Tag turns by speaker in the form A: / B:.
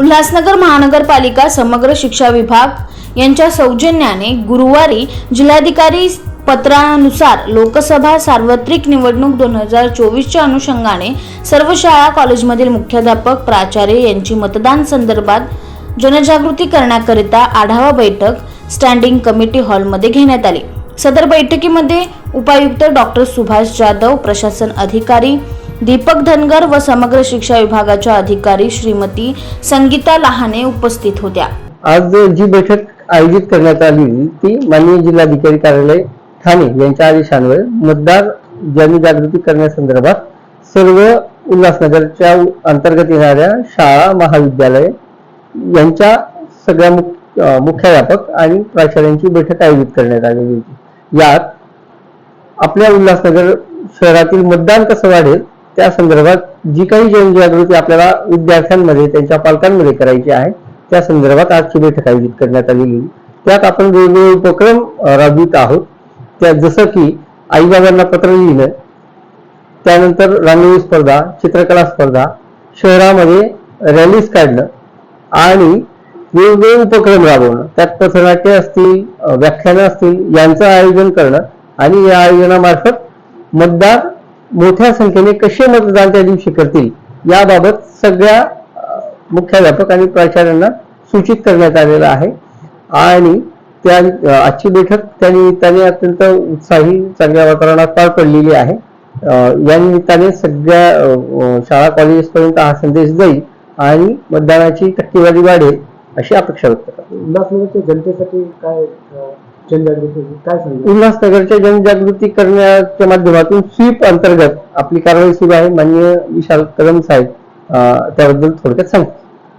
A: उल्हासनगर महानगरपालिका समग्र शिक्षा विभाग यांच्या सौजन्याने गुरुवारी जिल्हाधिकारी पत्रानुसार लोकसभा सार्वत्रिक निवडणूक दोन हजार चोवीसच्या अनुषंगाने सर्व शाळा कॉलेजमधील मुख्याध्यापक प्राचार्य यांची मतदान संदर्भात जनजागृती करण्याकरिता आढावा बैठक स्टँडिंग कमिटी हॉलमध्ये घेण्यात आली. सदर बैठकीमध्ये उपायुक्त डॉक्टर सुभाष जाधव प्रशासन अधिकारी दीपक धनगर व समग्र शिक्षा विभागाच्या अधिकारी श्रीमती संगीता लहाने उपस्थित होत्या.
B: आज जी बैठक आयोजित करण्यात आली ती माननीय जिल्हाधिकारी कार्यालय ठाणे यांच्या आदेशान्वये मतदार जनजागृती करण्यासंदर्भात सर्व उल्हासनगरच्या अंतर्गत येणाऱ्या शाळा महाविद्यालय यांच्या सगळ्या मुख- मुख्याध्यापक आणि प्राचार्यांची बैठक आयोजित करण्यात आलेली होती. यात आपल्या उल्हासनगर शहरातील मतदान कसं वाढेल त्या संदर्भात जी काही जनजागृती आपल्याला विद्यार्थ्यांमध्ये त्यांच्या पालकांमध्ये करायची आहे त्या संदर्भात आजची बैठक आयोजित करण्यात आलेली. त्यात आपण वेगवेगळे उपक्रम राबवित आहोत. त्या जसं की आईबाबांना पत्र लिहिणं त्यानंतर रांगोळी स्पर्धा चित्रकला स्पर्धा शहरामध्ये रॅलीज काढणं आणि वेगवेगळे उपक्रम राबवणं. त्यात पथनाट्य असतील व्याख्यानं असतील यांचं आयोजन करणं आणि या आयोजनामार्फत मतदार मोठ्या संख्येने कसे मतदान त्या दिवशी करतील याबाबत सगळ्या मुख्याध्यापक आणि प्राचार्यांना सूचित करण्यात आलेलं आहे. आणि त्या आजची बैठक त्या निमित्ताने अत्यंत उत्साही चांगल्या वातावरणात पार पडलेली आहे. या निमित्ताने सगळ्या शाळा कॉलेजेसपर्यंत हा संदेश जाईल आणि मतदानाची टक्केवारी वाढेल. अशी अपेक्षा व्यक्त करतो
C: उल्हासनगरच्या जनतेसाठी काय अं, जनजागृती काय सांगितलं
B: उल्हासनगरच्या जनजागृती करण्याच्या माध्यमातून स्वीप अंतर्गत आपली कारवाई सुरू आहे. माननीय विशाल कदम साहेब अं, त्याबद्दल थोडक्यात सांगतो